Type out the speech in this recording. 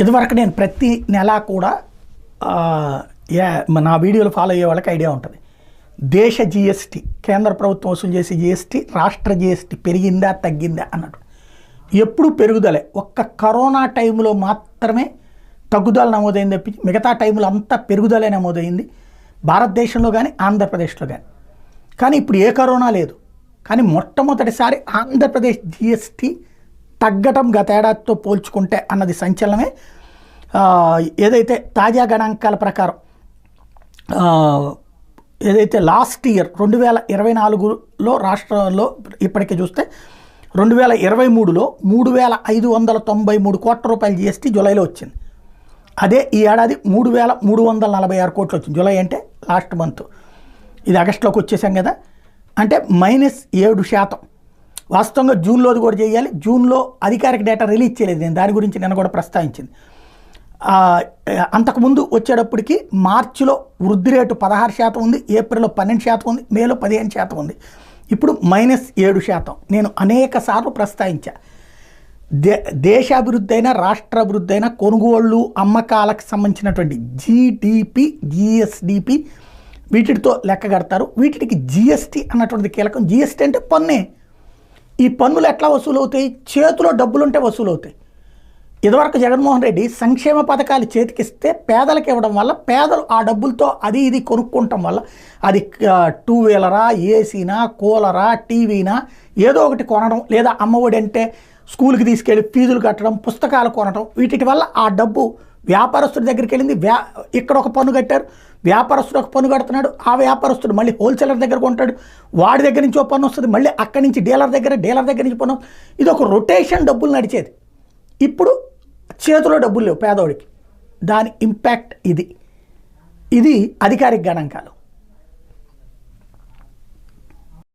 ఇదివరకు నేను ప్రతి నెల కూడా యా- నా వీడియోలు ఫాలో అయ్యే వాళ్ళకి ఐడియా ఉంటుంది. దేశ జిఎస్టీ కేంద్ర ప్రభుత్వం వసూలు చేసే జిఎస్టీ రాష్ట్ర జిఎస్టీ పెరిగిందా తగ్గిందా అన్నట్టు. ఎప్పుడు పెరుగుదలే. ఒక్క కరోనా టైంలో మాత్రమే తగ్గుదల నమోదైంది తప్పి మిగతా టైంలో అంతా పెరుగుదలే నమోదైంది. భారతదేశంలో కానీ ఆంధ్రప్రదేశ్లో కానీ కానీ ఇప్పుడు ఏ కరోనా లేదు. కానీ మొట్టమొదటిసారి ఆంధ్రప్రదేశ్ జిఎస్టీ తగ్గటం గతేడాదితో పోల్చుకుంటే అన్నది సంచలనమే. ఏదైతే తాజా గణాంకాల ప్రకారం ఏదైతే లాస్ట్ ఇయర్ రెండు వేల ఇరవై నాలుగులో రాష్ట్రంలో ఇప్పటికే చూస్తే రెండు వేల ఇరవై మూడులో మూడు వేల ఐదు వందల తొంభై మూడు కోట్ల రూపాయల జిఎస్టీ జూలైలో వచ్చింది. అదే ఈ ఏడాది మూడు వేల మూడు వందల నలభై ఆరు కోట్లు వచ్చింది. జూలై అంటే లాస్ట్ మంత్. ఇది ఆగస్టులోకి వచ్చేసాం కదా. అంటే మైనస్ ఏడు శాతం. వాస్తవంగా జూన్లోది కూడా చేయాలి. జూన్లో అధికారిక డేటా రిలీజ్ చేయలేదు. నేను దాని గురించి నిన్న కూడా ప్రస్తావించింది. అంతకుముందు వచ్చేటప్పటికి మార్చిలో వృద్ధి రేటు పదహారు శాతం ఉంది ఏప్రిల్లో పన్నెండు శాతం ఉంది మేలో పదిహేను శాతం ఉంది. ఇప్పుడు మైనస్ ఏడు శాతం. నేను అనేక సార్లు ప్రస్తావించా. దే దేశాభివృద్ధి అయినా రాష్ట్ర అభివృద్ధి అయినా కొనుగోళ్ళు అమ్మకాలకు సంబంధించినటువంటి జీడిపి జిఎస్డిపి వీటితో లెక్క కడతారు. వీటికి జిఎస్టీ అన్నటువంటిది కీలకం. జిఎస్టీ అంటే పన్నే. ఈ పన్నులు ఎట్లా వసూలవుతాయి? చేతిలో డబ్బులుంటే వసూలవుతాయి. ఇదివరకు జగన్మోహన్ రెడ్డి సంక్షేమ పథకాలు చేతికిస్తే పేదలకు ఇవ్వడం వల్ల పేదలు ఆ డబ్బులతో అది ఇది కొనుక్కోవటం వల్ల అది టూ వీలరా ఏసీనా కూలరా టీవీనా ఏదో ఒకటి కొనడం లేదా అమ్మఒడి అంటే స్కూల్కి తీసుకెళ్ళి ఫీజులు కట్టడం పుస్తకాలు కొనడం వీటి వల్ల ఆ డబ్బు వ్యాపారస్తుడి దగ్గరికి వెళ్ళింది వ్యా ఇక్కడ ఒక పన్ను కట్టారు. వ్యాపారస్తుడు ఒక పన్ను కడుతున్నాడు ఆ వ్యాపారస్తుడు మళ్ళీ హోల్సేలర్ దగ్గర కొంటాడు. వాడి దగ్గర నుంచి ఒక పన్ను వస్తుంది మళ్ళీ అక్కడి నుంచి డీలర్ దగ్గర డీలర్ దగ్గర నుంచి పన్ను ఇది ఒక రొటేషన్ డబ్బులు నడిచేది. ఇప్పుడు చేతిలో డబ్బులు లేవు పేదోడికి. దాని ఇంపాక్ట్ ఇది. ఇది అధికారిక గణాంకాలు.